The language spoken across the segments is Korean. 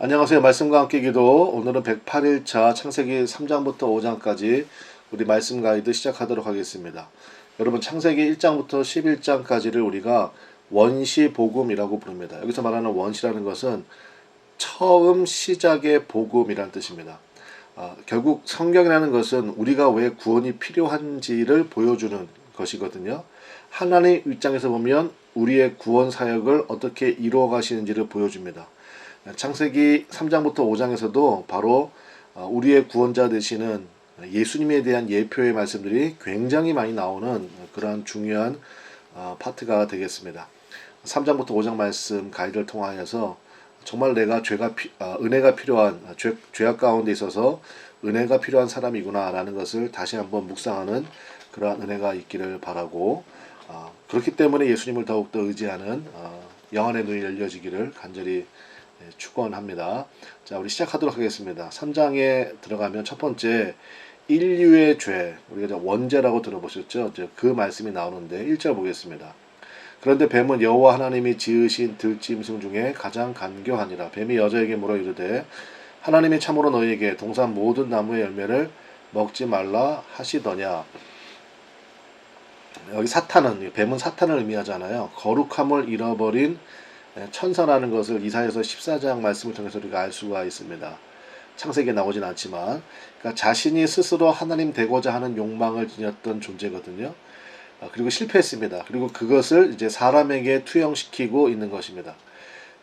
안녕하세요. 말씀과 함께 기도. 오늘은 108일차 창세기 3장부터 5장까지 우리 말씀 가이드 시작하도록 하겠습니다. 여러분 창세기 1장부터 11장까지를 우리가 원시 복음이라고 부릅니다. 여기서 말하는 원시라는 것은 처음 시작의 복음이라는 뜻입니다. 아, 결국 성경이라는 것은 우리가 왜 구원이 필요한지를 보여주는 것이거든요. 하나님 입장에서 보면 우리의 구원 사역을 어떻게 이루어 가시는지를 보여줍니다. 창세기 3장부터 5장에서도 바로 어, 우리의 구원자 되시는 예수님에 대한 예표의 말씀들이 굉장히 많이 나오는 그러한 중요한 어, 파트가 되겠습니다. 3장부터 5장 말씀 가이드를 통하여서 정말 내가 죄가 피- 아, 은혜가 필요한 죄, 죄악 가운데 있어서 은혜가 필요한 사람이구나라는 것을 다시 한번 묵상하는 그러한 은혜가 있기를 바라고 아, 그렇기 때문에 예수님을 더욱더 의지하는 어, 영안의 눈이 열려지기를 간절히 예, 축원합니다. 자, 우리 시작하도록 하겠습니다. 3장에 들어가면 첫 번째 인류의 죄, 우리가 원죄라고 들어보셨죠? 그 말씀이 나오는데 1절 보겠습니다. 그런데 뱀은 여호와 하나님이 지으신 들짐승 중에 가장 간교하니라. 뱀이 여자에게 물어 이르되 하나님이 참으로 너희에게 동산 모든 나무의 열매를 먹지 말라 하시더냐. 여기 사탄은 뱀은 사탄을 의미하잖아요. 거룩함을 잃어버린 천사라는 것을 이사에서 14장 말씀을 통해서 우리가 알 수가 있습니다. 창세기에 나오진 않지만 그러니까 자신이 스스로 하나님 되고자 하는 욕망을 지녔던 존재거든요. 아, 그리고 실패했습니다. 그리고 그것을 이제 사람에게 투영시키고 있는 것입니다.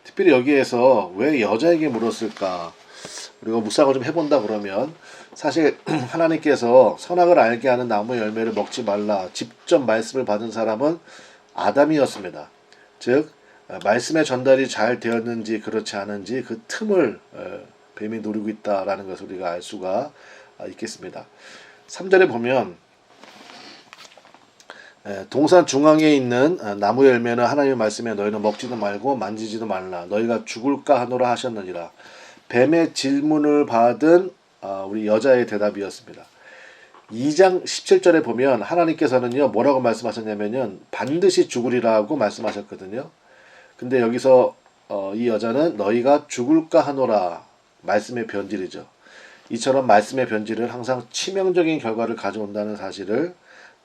특별히 여기에서 왜 여자에게 물었을까? 우리가 묵상을 좀 해본다 그러면 사실 하나님께서 선악을 알게 하는 나무 열매를 먹지 말라 직접 말씀을 받은 사람은 아담이었습니다. 즉 어, 말씀의 전달이 잘 되었는지 그렇지 않은지 그 틈을 어, 뱀이 노리고 있다라는 것을 우리가 알 수가 아, 있겠습니다. 3절에 보면 에, 동산 중앙에 있는 어, 나무 열매는 하나님의 말씀에 너희는 먹지도 말고 만지지도 말라 너희가 죽을까 하노라 하셨느니라 뱀의 질문을 받은 어, 우리 여자의 대답이었습니다. 2장 17절에 보면 하나님께서는요 뭐라고 말씀하셨냐면요 반드시 죽으리라고 말씀하셨거든요. 근데 여기서 어, 이 여자는 너희가 죽을까 하노라 말씀의 변질이죠. 이처럼 말씀의 변질은 항상 치명적인 결과를 가져온다는 사실을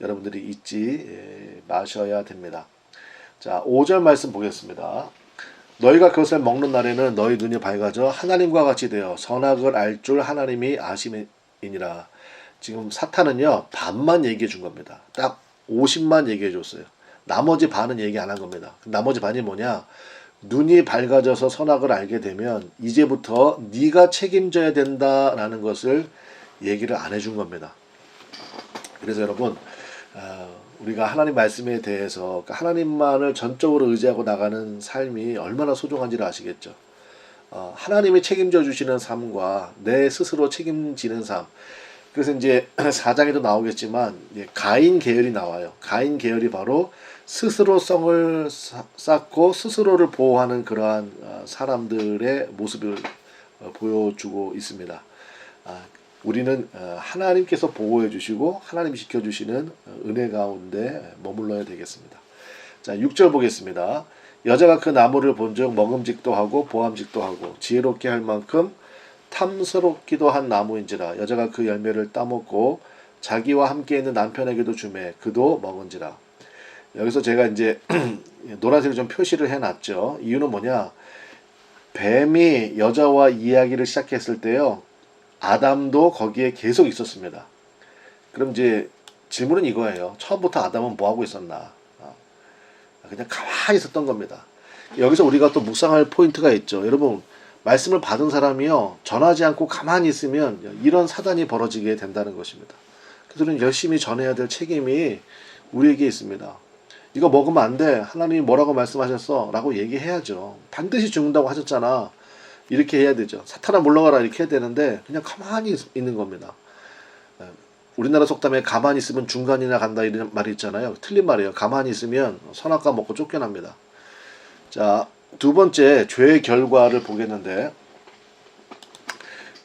여러분들이 잊지 예, 마셔야 됩니다. 자, 5절 말씀 보겠습니다. 너희가 그것을 먹는 날에는 너희 눈이 밝아져 하나님과 같이 되어 선악을 알 줄 하나님이 아심이니라. 지금 사탄은요 반만 얘기해 준 겁니다. 딱 50만 얘기해 줬어요. 나머지 반은 얘기 안 한 겁니다. 나머지 반이 뭐냐? 눈이 밝아져서 선악을 알게 되면 이제부터 네가 책임져야 된다라는 것을 얘기를 안 해준 겁니다. 그래서 여러분 어, 우리가 하나님 말씀에 대해서 그러니까 하나님만을 전적으로 의지하고 나가는 삶이 얼마나 소중한지를 아시겠죠. 어, 하나님이 책임져 주시는 삶과 내 스스로 책임지는 삶. 그래서 이제 4장에도 나오겠지만 가인 계열이 나와요. 가인 계열이 바로 스스로 성을 쌓- 쌓고 스스로를 보호하는 그러한 어, 사람들의 모습을 어, 보여주고 있습니다. 아, 우리는 어, 하나님께서 보호해 주시고 하나님이 지켜 주시는 어, 은혜 가운데 머물러야 되겠습니다. 자, 6절 보겠습니다. 여자가 그 나무를 본즉 먹음직도 하고 보암직도 하고 지혜롭게 할 만큼 탐스럽기도 한 나무인지라 여자가 그 열매를 따먹고 자기와 함께 있는 남편에게도 주매 그도 먹은지라 여기서 제가 이제 노란색을 좀 표시를 해놨죠. 이유는 뭐냐? 뱀이 여자와 이야기를 시작했을 때요. 아담도 거기에 계속 있었습니다. 그럼 이제 질문은 이거예요. 처음부터 아담은 뭐 하고 있었나? 아, 그냥 가만히 있었던 겁니다. 여기서 우리가 또 묵상할 포인트가 있죠. 여러분 말씀을 받은 사람이요 전하지 않고 가만히 있으면 이런 사단이 벌어지게 된다는 것입니다. 우리는 열심히 전해야 될 책임이 우리에게 있습니다. 이거 먹으면 안 돼. 하나님이 뭐라고 말씀하셨어? 라고 얘기해야죠. 반드시 죽는다고 하셨잖아. 이렇게 해야 되죠. 사탄아 물러가라 이렇게 해야 되는데 그냥 가만히 있- 있는 겁니다. 예, 우리나라 속담에 가만히 있으면 중간이나 간다 이런 말이 있잖아요. 틀린 말이에요. 가만히 있으면 선악과 먹고 쫓겨납니다. 자, 두 번째 죄의 결과를 보겠는데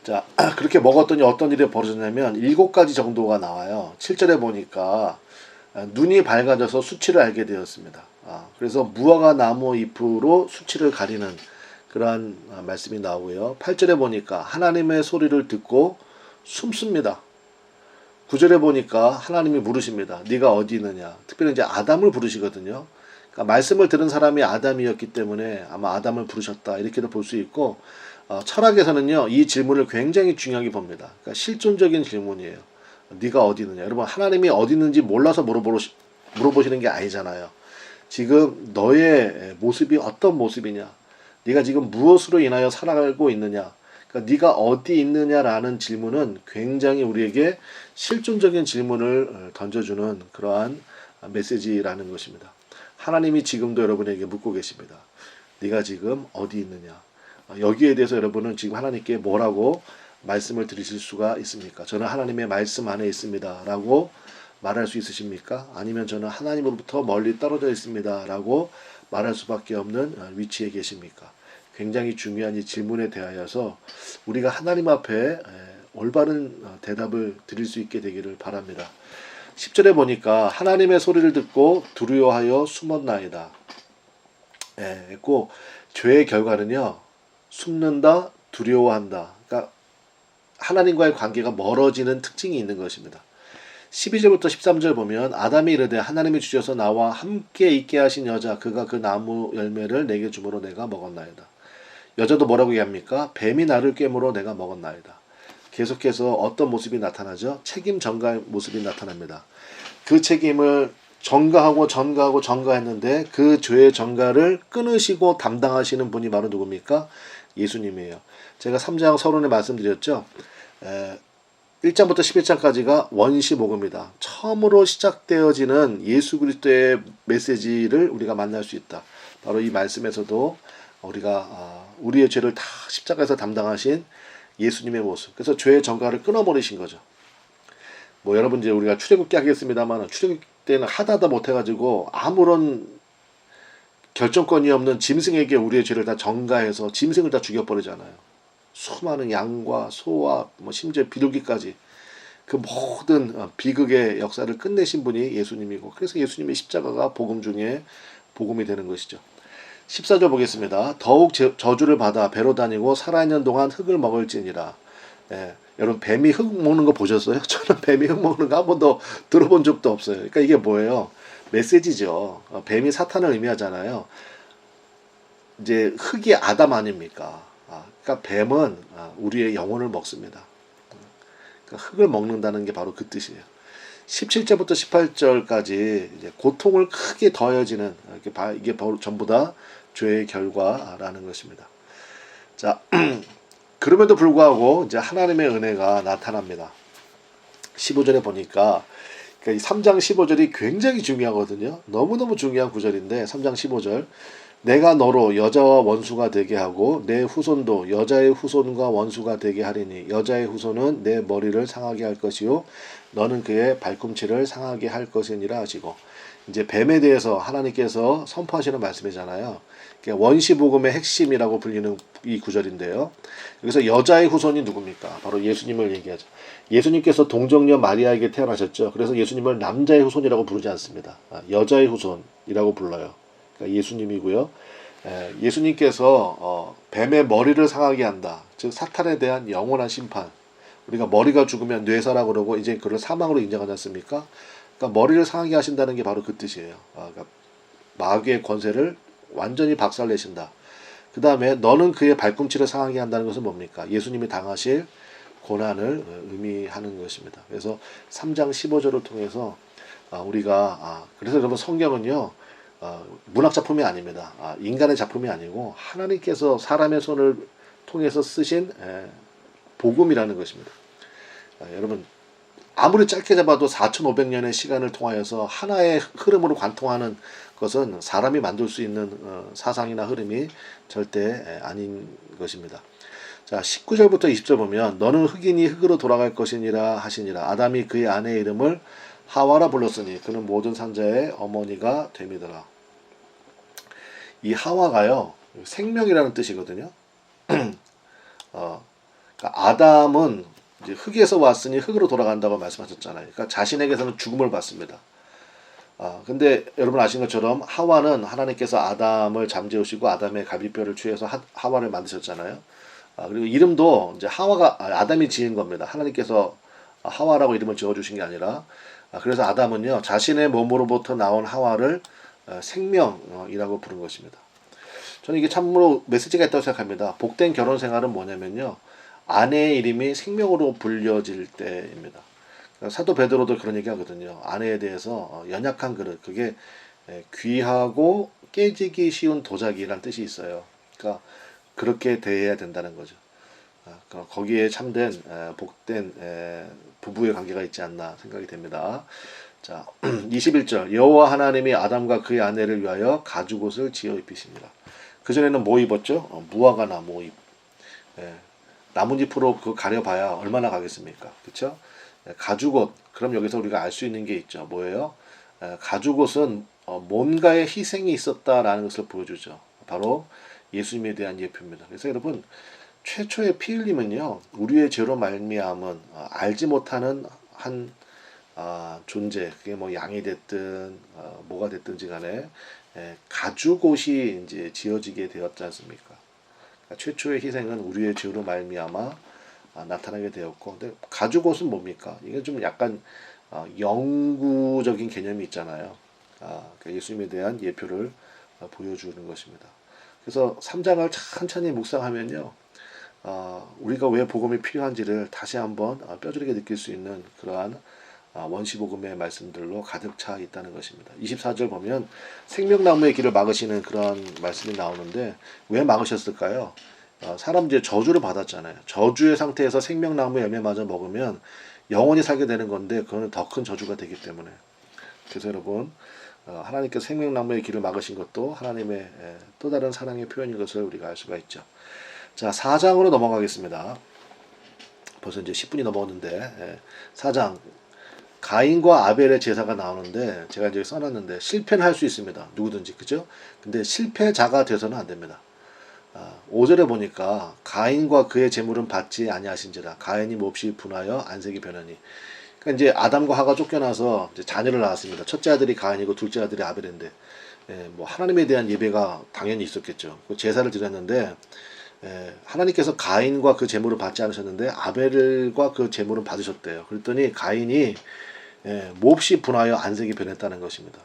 자, 그렇게 먹었더니 어떤 일이 벌어졌냐면 일곱 가지 정도가 나와요. 7절에 보니까 아, 눈이 밝아져서 수치를 알게 되었습니다. 아, 그래서 무화과 나무 잎으로 수치를 가리는 그러한 아, 말씀이 나오고요. 8절에 보니까 하나님의 소리를 듣고 숨습니다. 9절에 보니까 하나님이 물으십니다. 네가 어디 있느냐? 특별히 이제 아담을 부르시거든요. 그러니까 말씀을 들은 사람이 아담이었기 때문에 아마 아담을 부르셨다 이렇게도 볼 수 있고 어, 철학에서는요 이 질문을 굉장히 중요하게 봅니다. 그러니까 실존적인 질문이에요. 네가 어디 있느냐? 여러분 하나님이 어디 있는지 몰라서 물어보러, 물어보시는 게 아니잖아요. 지금 너의 모습이 어떤 모습이냐? 네가 지금 무엇으로 인하여 살아가고 있느냐? 그러니까 네가 어디 있느냐라는 질문은 굉장히 우리에게 실존적인 질문을 어, 던져주는 그러한 메시지라는 것입니다. 하나님이 지금도 여러분에게 묻고 계십니다. 네가 지금 어디 있느냐? 어, 여기에 대해서 여러분은 지금 하나님께 뭐라고 말씀을 드리실 수가 있습니까? 저는 하나님의 말씀 안에 있습니다 라고 말할 수 있으십니까? 아니면 저는 하나님으로부터 멀리 떨어져 있습니다 라고 말할 수밖에 없는 어, 위치에 계십니까? 굉장히 중요한 이 질문에 대하여서 우리가 하나님 앞에 올바른 어, 대답을 드릴 수 있게 되기를 바랍니다. 10절에 보니까 하나님의 소리를 듣고 두려워하여 숨었나이다. 예, 했고 죄의 결과는요. 숨는다, 두려워한다. 그러니까 하나님과의 관계가 멀어지는 특징이 있는 것입니다. 12절부터 13절 보면 아담이 이르되 하나님이 주셔서 나와 함께 있게 하신 여자 그가 그 나무 열매를 내게 주므로 내가 먹었나이다. 여자도 뭐라고 얘기합니까? 뱀이 나를 깨물어 내가 먹었나이다. 계속해서 어떤 모습이 나타나죠? 책임 전가의 모습이 나타납니다. 그 책임을 전가하고 전가하고 전가했는데 그 죄의 전가를 끊으시고 담당하시는 분이 바로 누굽니까? 예수님이에요. 제가 3장 서론에 말씀드렸죠. 에, 1장부터 11장까지가 원시 복음이다. 처음으로 시작되어지는 예수 그리스도의 메시지를 우리가 만날 수 있다. 바로 이 말씀에서도 우리가 아, 우리의 죄를 다 십자가에서 담당하신 예수님의 모습. 그래서 죄의 전가를 끊어버리신 거죠. 뭐 여러분 이제 우리가 출애굽기 하겠습니다만 출애굽 때는 하다도 못해가지고 아무런 결정권이 없는 짐승에게 우리의 죄를 다 전가해서 짐승을 다 죽여버리잖아요. 수많은 양과 소와 뭐 심지어 비둘기까지 그 모든 어, 비극의 역사를 끝내신 분이 예수님이고 그래서 예수님의 십자가가 복음 중에 복음이 되는 것이죠. 14절 보겠습니다. 더욱 저주를 받아 배로 다니고 살아있는 동안 흙을 먹을지니라. 예, 여러분 뱀이 흙 먹는 거 보셨어요? 저는 뱀이 흙 먹는 거 한 번도 들어본 적도 없어요. 그러니까 이게 뭐예요? 메시지죠. 어, 뱀이 사탄을 의미하잖아요. 이제 흙이 아담 아닙니까? 아, 그러니까 뱀은 아, 우리의 영혼을 먹습니다. 그러니까 흙을 먹는다는 게 바로 그 뜻이에요. 17절부터 18절까지 이제 고통을 크게 더해지는 이게 전부 다 죄의 결과라는 것입니다. 자, 그럼에도 불구하고 이제 하나님의 은혜가 나타납니다. 15절에 보니까 3장 15절이 굉장히 중요하거든요. 너무너무 중요한 구절인데 3장 15절 내가 너로 여자와 원수가 되게 하고 내 후손도 여자의 후손과 원수가 되게 하리니 여자의 후손은 내 머리를 상하게 할 것이요 너는 그의 발꿈치를 상하게 할 것이니라 하시고 이제 뱀에 대해서 하나님께서 선포하시는 말씀이잖아요. 원시 복음의 핵심이라고 불리는 이 구절인데요. 여기서 여자의 후손이 누굽니까? 바로 예수님을 얘기하죠. 예수님께서 동정녀 마리아에게 태어나셨죠. 그래서 예수님을 남자의 후손이라고 부르지 않습니다. 아, 여자의 후손이라고 불러요. 그러니까 예수님이고요. 예수님께서 어, 뱀의 머리를 상하게 한다. 즉 사탄에 대한 영원한 심판. 우리가 머리가 죽으면 뇌사라 그러고 이제 그를 사망으로 인정하지 않습니까? 그러니까 머리를 상하게 하신다는 게 바로 그 뜻이에요. 아, 그러니까 마귀의 권세를 완전히 박살내신다. 그 다음에 너는 그의 발꿈치를 상하게 한다는 것은 뭡니까? 예수님이 당하실 고난을 의미하는 것입니다. 그래서 3장 15절을 통해서 아, 우리가 아, 그래서 여러분 성경은요 어, 문학 작품이 아닙니다. 아, 인간의 작품이 아니고 하나님께서 사람의 손을 통해서 쓰신 에, 복음이라는 것입니다. 아, 여러분 아무리 짧게 잡아도 4,500년의 시간을 통하여서 하나의 흐름으로 관통하는 것은 사람이 만들 수 있는 어, 사상이나 흐름이 절대 아닌 것입니다. 자, 19절부터 20절 보면 너는 흑인이 흙으로 돌아갈 것이니라 하시니라 아담이 그의 아내의 이름을 하와라 불렀으니 그는 모든 산자의 어머니가 됨이더라. 이 하와가요 생명이라는 뜻이거든요. 어, 그러니까 아담은 흙에서 왔으니 흙으로 돌아간다고 말씀하셨잖아요. 그러니까 자신에게서는 죽음을 받습니다. 아, 근데 여러분 아시는 것처럼 하와는 하나님께서 아담을 잠재우시고 아담의 갈비뼈를 취해서 하, 하와를 만드셨잖아요. 아, 그리고 이름도 이제 하와가 아, 아담이 지은 겁니다. 하나님께서 하와라고 이름을 지어 주신 게 아니라 아, 그래서 아담은요 자신의 몸으로부터 나온 하와를 어, 생명이라고 부른 것입니다. 저는 이게 참으로 메시지가 있다고 생각합니다. 복된 결혼 생활은 뭐냐면요 아내의 이름이 생명으로 불려질 때입니다. 사도 베드로도 그런 얘기 하거든요. 아내에 대해서 어, 연약한 그릇 그게 에, 귀하고 깨지기 쉬운 도자기라는 뜻이 있어요. 그러니까 그렇게 대해야 된다는 거죠. 아, 거기에 참된 에, 복된 에, 부부의 관계가 있지 않나 생각이 됩니다. 자, 21절 여호와 하나님이 아담과 그의 아내를 위하여 가죽 옷을 지어 입히십니다. 그 전에는 뭐 입었죠? 어, 무화과 나무 잎. 예, 나뭇잎으로 그 가려봐야 얼마나 가겠습니까? 그렇죠? 가죽 옷. 그럼 여기서 우리가 알 수 있는 게 있죠. 뭐예요? 에, 가죽 옷은 어, 뭔가의 희생이 있었다라는 것을 보여주죠. 바로 예수님에 대한 예표입니다. 그래서 여러분 최초의 피 흘림은요 우리의 죄로 말미암은 어, 알지 못하는 한 아, 존재 그게 뭐 양이 됐든 어, 뭐가 됐든지 간에 에, 가죽옷이 이제 지어지게 되었지 않습니까? 그러니까 최초의 희생은 우리의 죄로 말미암아 아, 나타나게 되었고, 근데 가죽옷은 뭡니까? 이게 좀 약간 어, 영구적인 개념이 있잖아요. 아, 그 예수님에 대한 예표를 어, 보여주는 것입니다. 그래서 3장을 천천히 묵상하면요, 어, 우리가 왜 복음이 필요한지를 다시 한번 어, 뼈저리게 느낄 수 있는 그러한 어, 원시 복음의 말씀들로 가득 차 있다는 것입니다. 24절 보면 생명나무의 길을 막으시는 그런 말씀이 나오는데 왜 막으셨을까요? 어, 사람 이제 저주를 받았잖아요. 저주의 상태에서 생명나무 열매마저 먹으면 영원히 살게 되는 건데 그거는 더 큰 저주가 되기 때문에 그래서 여러분 어, 하나님께서 생명나무의 길을 막으신 것도 하나님의 에, 또 다른 사랑의 표현인 것을 우리가 알 수가 있죠. 자 4장으로 넘어가겠습니다. 벌써 이제 10분이 넘었는데 에, 4장 가인과 아벨의 제사가 나오는데 제가 이제 써놨는데 실패는 할 수 있습니다. 누구든지 그죠? 근데 실패자가 돼서는 안 됩니다. 아, 5절에 보니까 가인과 그의 재물은 받지 아니하신지라 가인이 몹시 분하여 안색이 변하니 그러니까 이제 아담과 하가 쫓겨나서 자녀를 낳았습니다. 첫째 아들이 가인이고 둘째 아들이 아벨인데 예, 뭐 하나님에 대한 예배가 당연히 있었겠죠. 그 제사를 드렸는데 예, 하나님께서 가인과 그 재물을 받지 않으셨는데 아벨과 그 재물은 받으셨대요. 그랬더니 가인이 예, 몹시 분하여 안색이 변했다는 것입니다.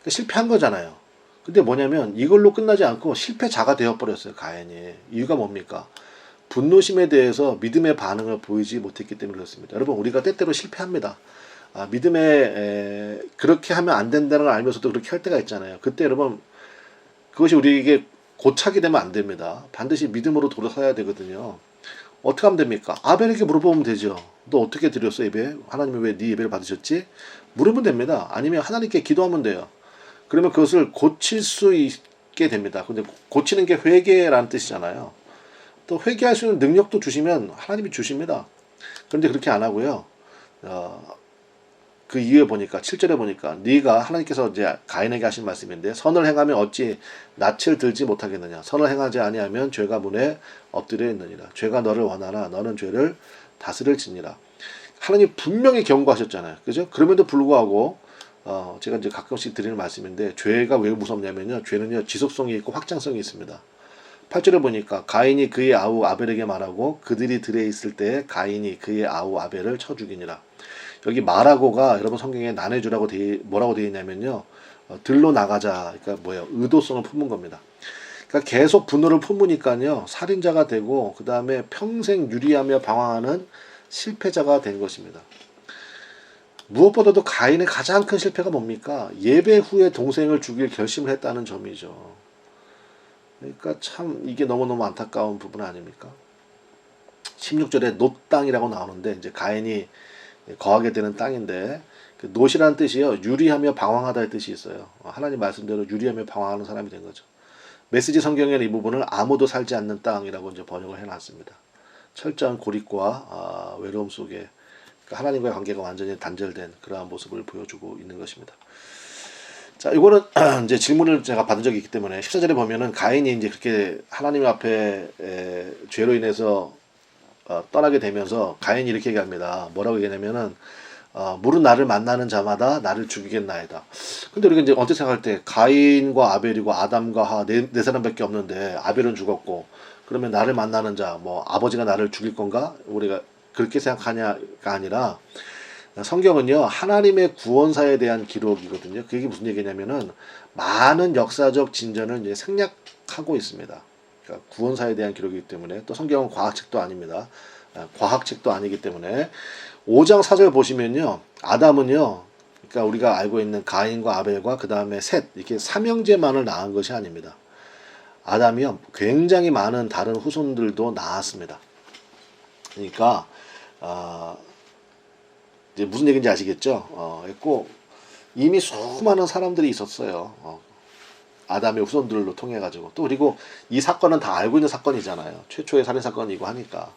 그러니까 실패한 거잖아요. 근데 뭐냐면 이걸로 끝나지 않고 실패자가 되어버렸어요 가인이 이유가 뭡니까 분노심에 대해서 믿음의 반응을 보이지 못했기 때문에 그렇습니다 여러분 우리가 때때로 실패합니다 아, 믿음에 에, 그렇게 하면 안 된다는 걸 알면서도 그렇게 할 때가 있잖아요 그때 여러분 그것이 우리에게 고착이 되면 안 됩니다 반드시 믿음으로 돌아서야 되거든요 어떻게 하면 됩니까 아벨에게 물어보면 되죠 너 어떻게 드렸어 예배 하나님이 왜 네 예배를 받으셨지 물으면 됩니다 아니면 하나님께 기도하면 돼요 그러면 그것을 고칠 수 있게 됩니다. 근데 고치는 게 회개라는 뜻이잖아요. 또 회개할 수 있는 능력도 주시면 하나님이 주십니다. 그런데 그렇게 안 하고요. 어, 그 이유에 보니까 7절에 보니까 네가 하나님께서 이제 가인에게 하신 말씀인데 선을 행하면 어찌 낯을 들지 못하겠느냐 선을 행하지 아니하면 죄가 문에 엎드려 있느니라 죄가 너를 원하나 너는 죄를 다스릴지니라 하나님 분명히 경고하셨잖아요 그죠 그럼에도 불구하고 어, 제가 이제 가끔씩 드리는 말씀인데 죄가 왜 무섭냐면요. 죄는요 지속성이 있고 확장성이 있습니다. 8절에 보니까 가인이 그의 아우 아벨에게 말하고 그들이 들에 있을 때 가인이 그의 아우 아벨을 쳐 죽이니라. 여기 말하고가 여러분 성경에 나눠주라고 돼 뭐라고 되어 있냐면요. 어, 들로 나가자. 그러니까 뭐예요? 의도성을 품은 겁니다. 그러니까 계속 분노를 품으니까요. 살인자가 되고 그 다음에 평생 유리하며 방황하는 실패자가 된 것입니다. 무엇보다도 가인의 가장 큰 실패가 뭡니까? 예배 후에 동생을 죽일 결심을 했다는 점이죠. 그러니까 참 이게 너무너무 안타까운 부분 아닙니까? 16절에 노 땅이라고 나오는데 이제 가인이 거하게 되는 땅인데 그 노시라는 뜻이요 유리하며 방황하다의 뜻이 있어요. 하나님 말씀대로 유리하며 방황하는 사람이 된 거죠. 메시지 성경에는 이 부분을 아무도 살지 않는 땅이라고 이제 번역을 해놨습니다. 철저한 고립과 아, 외로움 속에 그러니까 하나님과의 관계가 완전히 단절된 그러한 모습을 보여주고 있는 것입니다. 자, 이거는 이제 질문을 제가 받은 적이 있기 때문에 14절에 보면은 가인이 이제 그렇게 하나님 앞에 에, 죄로 인해서 어, 떠나게 되면서 가인이 이렇게 얘기합니다. 뭐라고 얘기하냐면은 어, 물은 나를 만나는 자마다 나를 죽이겠나이다. 근데 우리가 이제 언뜻 생각할 때 가인과 아벨이고 아담과 하 네, 네 사람밖에 없는데 아벨은 죽었고 그러면 나를 만나는 자 뭐 아버지가 나를 죽일 건가 우리가 그렇게 생각하냐가 아니라 성경은요 하나님의 구원사에 대한 기록이거든요. 그게 무슨 얘기냐면은 많은 역사적 진전을 이제 생략하고 있습니다. 그러니까 구원사에 대한 기록이기 때문에 또 성경은 과학책도 아닙니다. 아, 과학책도 아니기 때문에 5장 4절 보시면요. 아담은요. 그러니까 우리가 알고 있는 가인과 아벨과 그 다음에 셋 이렇게 삼형제만을 낳은 것이 아닙니다. 아담이요. 굉장히 많은 다른 후손들도 낳았습니다. 그러니까 아 이제 무슨 얘기인지 아시겠죠? 어, 꼭 이미 수많은 사람들이 있었어요. 어, 아담의 후손들로 통해 가지고 또 그리고 이 사건은 다 알고 있는 사건이잖아요. 최초의 살인 사건이고 하니까.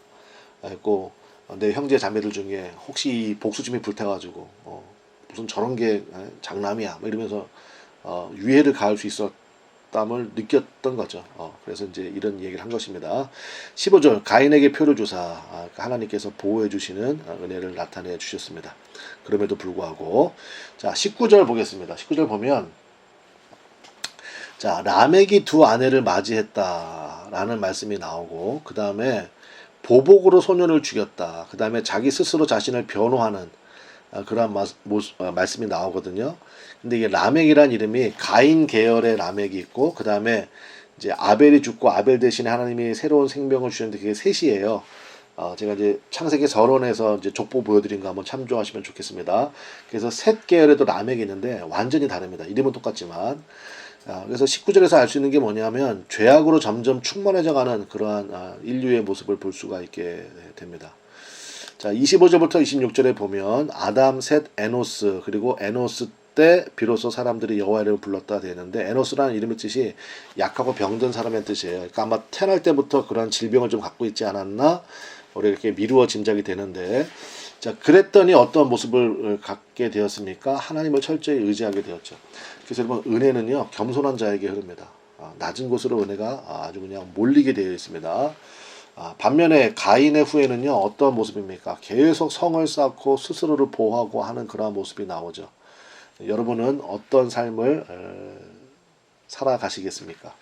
그리고 내 형제 자매들 중에 혹시 이 복수심이 불태가지고 어, 무슨 저런 게 에, 장남이야 뭐 이러면서 어, 유해를 가할 수 있었담을 느꼈던 거죠. 어, 그래서 이제 이런 얘기를 한 것입니다. 15절 가인에게 표를 주사 아, 하나님께서 보호해 주시는 어, 은혜를 나타내 주셨습니다. 그럼에도 불구하고 자 19절 보겠습니다. 19절 보면 자 라멕이 두 아내를 맞이했다라는 말씀이 나오고 그 다음에 보복으로 소년을 죽였다. 그 다음에 자기 스스로 자신을 변호하는 아, 그러한 마, 모습, 아, 말씀이 나오거든요. 근데 이게 라멕이란 이름이 가인 계열의 라멕이 있고 그 다음에 이제 아벨이 죽고 아벨 대신에 하나님이 새로운 생명을 주셨는데 그게 셋이에요. 어, 제가 이제 창세기 서론에서 이제 족보 보여드린 거 한번 참조하시면 좋겠습니다. 그래서 셋 계열에도 라멕이 있는데 완전히 다릅니다. 이름은 똑같지만 아, 그래서 19절에서 알 수 있는 게 뭐냐면 죄악으로 점점 충만해져가는 그러한 아, 인류의 모습을 볼 수가 있게 됩니다. 자, 25절부터 26절에 보면 아담, 셋, 에노스 그리고 에노스 때 비로소 사람들이 여호와를 불렀다 되는데 에노스라는 이름의 뜻이 약하고 병든 사람의 뜻이에요. 그러니까 아마 태어날 때부터 그런 질병을 좀 갖고 있지 않았나 우리 이렇게 미루어 짐작이 되는데 자 그랬더니 어떤 모습을 갖게 되었습니까? 하나님을 철저히 의지하게 되었죠. 그래서 여러분 은혜는요 겸손한 자에게 흐릅니다. 아, 낮은 곳으로 은혜가 아주 그냥 몰리게 되어 있습니다. 아, 반면에 가인의 후에는요 어떤 모습입니까? 계속 성을 쌓고 스스로를 보호하고 하는 그러한 모습이 나오죠. 여러분은 어떤 삶을 에, 살아가시겠습니까?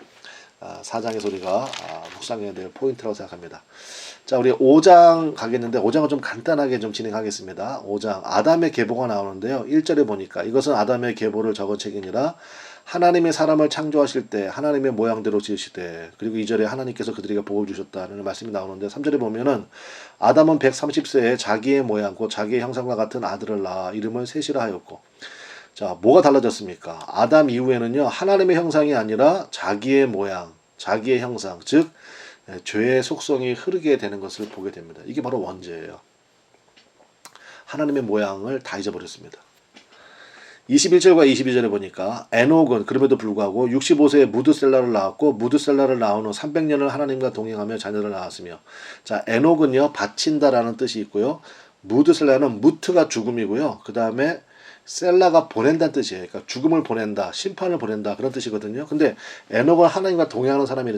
아, 사장의 소리가 아, 묵상해야 될 포인트라고 생각합니다. 자, 우리 5장 가겠는데 5장은 좀 간단하게 좀 진행하겠습니다. 5장 아담의 계보가 나오는데요. 1절에 보니까 이것은 아담의 계보를 적은 책이니라 하나님의 사람을 창조하실 때 하나님의 모양대로 지으시되 그리고 2절에 하나님께서 그들에게 복을 주셨다는 말씀이 나오는데 3절에 보면은 아담은 130세에 자기의 모양 곧 자기의 형상과 같은 아들을 낳아 이름을 셋이라 하였고 자, 뭐가 달라졌습니까? 아담 이후에는요, 하나님의 형상이 아니라 자기의 모양, 자기의 형상, 즉, 예, 죄의 속성이 흐르게 되는 것을 보게 됩니다. 이게 바로 원죄예요. 하나님의 모양을 다 잊어버렸습니다. 21절과 22절에 보니까 에녹은 그럼에도 불구하고 65세에 무드셀라를 낳았고 무드셀라를 낳은 후 300년을 하나님과 동행하며 자녀를 낳았으며 자 에녹은요 바친다라는 뜻이 있고요 무드셀라는 무트가 죽음이고요 그 다음에 셀라가 보낸다는 뜻이에요. 그러니까 죽음을 보낸다, 심판을 보낸다 그런 뜻이거든요. 근데 에녹은 하나님과 동행하는 사람이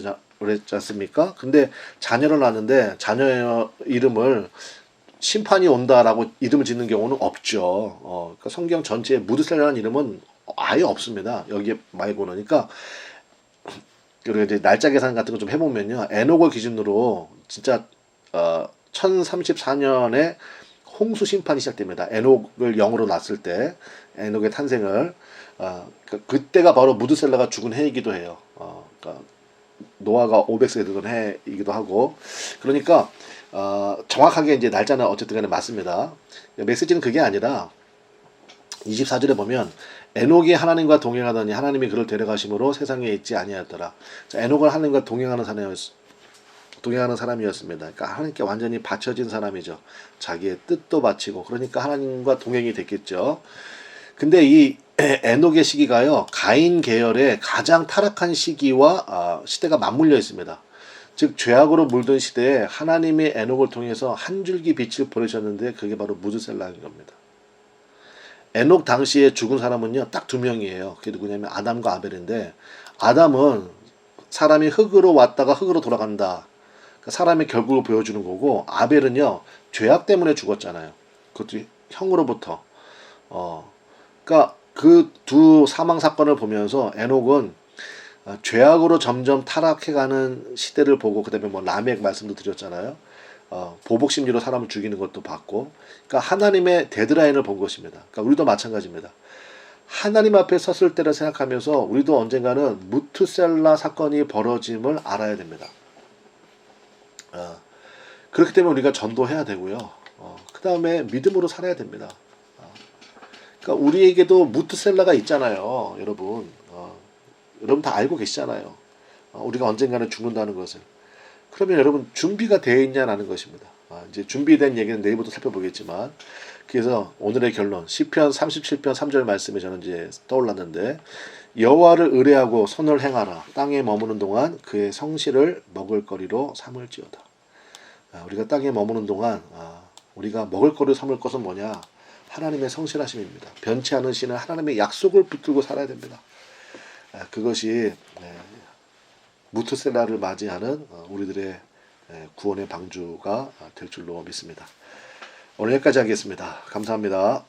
지 않습니까? 근데 자녀를 낳는데 자녀의 이름을 심판이 온다라고 이름을 짓는 경우는 없죠. 어, 그러니까 성경 전체에 무드셀라는 이름은 아예 없습니다. 여기에 말고는. 그러니까 우리가 이제 날짜 계산 같은 거 좀 해보면요. 에녹을 기준으로 진짜 어, 1034년에 홍수 심판이 시작됩니다. 에녹을 영으로 놨을 때 에녹의 탄생을 어, 그, 그때가 바로 무드셀라가 죽은 해이기도 해요. 어, 그러니까 노아가 500세에 되던 해이기도 하고 그러니까 어, 정확하게 이제 날짜는 어쨌든 간에 맞습니다. 메시지는 그게 아니라 24절에 보면 에녹이 하나님과 동행하더니 하나님이 그를 데려가심으로 세상에 있지 아니하였더라. 자, 에녹은 하나님과 동행하는 사람이었, 동행하는 사람이었습니다. 그러니까 하나님께 완전히 바쳐진 사람이죠. 자기의 뜻도 바치고 그러니까 하나님과 동행이 됐겠죠. 근데 이 에녹의 시기가요 가인 계열의 가장 타락한 시기와 아, 시대가 맞물려 있습니다. 즉 죄악으로 물든 시대에 하나님이 에녹을 통해서 한 줄기 빛을 보내셨는데 그게 바로 무드셀라인 겁니다. 에녹 당시에 죽은 사람은요 딱 두 명이에요. 그게 누구냐면 아담과 아벨인데 아담은 사람이 흙으로 왔다가 흙으로 돌아간다. 그러니까 사람의 결국을 보여주는 거고 아벨은요 죄악 때문에 죽었잖아요. 그것도 형으로부터 어, 그러니까 그 두 사망 사건을 보면서 에녹은 어, 죄악으로 점점 타락해가는 시대를 보고 그다음에 뭐 라멕 말씀도 드렸잖아요. 어, 보복 심리로 사람을 죽이는 것도 봤고, 그러니까 하나님의 데드라인을 본 것입니다. 그러니까 우리도 마찬가지입니다. 하나님 앞에 섰을 때를 생각하면서 우리도 언젠가는 무투셀라 사건이 벌어짐을 알아야 됩니다. 어, 그렇기 때문에 우리가 전도해야 되고요. 어, 그 다음에 믿음으로 살아야 됩니다. 어, 그러니까 우리에게도 무투셀라가 있잖아요, 여러분. 어, 여러분 다 알고 계시잖아요. 어, 우리가 언젠가는 죽는다는 것을. 그러면 여러분 준비가 되어 있냐라는 것입니다. 아, 이제 준비된 얘기는 내일부터 살펴보겠지만 그래서 오늘의 결론 시편 37편 3절 말씀에 저는 이제 떠올랐는데 여호와를 의뢰하고 선을 행하라 땅에 머무는 동안 그의 성실을 먹을 거리로 삼을지어다. 아, 우리가 땅에 머무는 동안 아, 우리가 먹을 거리로 삼을 것은 뭐냐? 하나님의 성실하심입니다. 변치 않은 신은 하나님의 약속을 붙들고 살아야 됩니다. 아, 그것이 네, 무트셀라를 맞이하는 어, 우리들의 에, 구원의 방주가 될 줄로 믿습니다. 오늘 여기까지 하겠습니다. 감사합니다.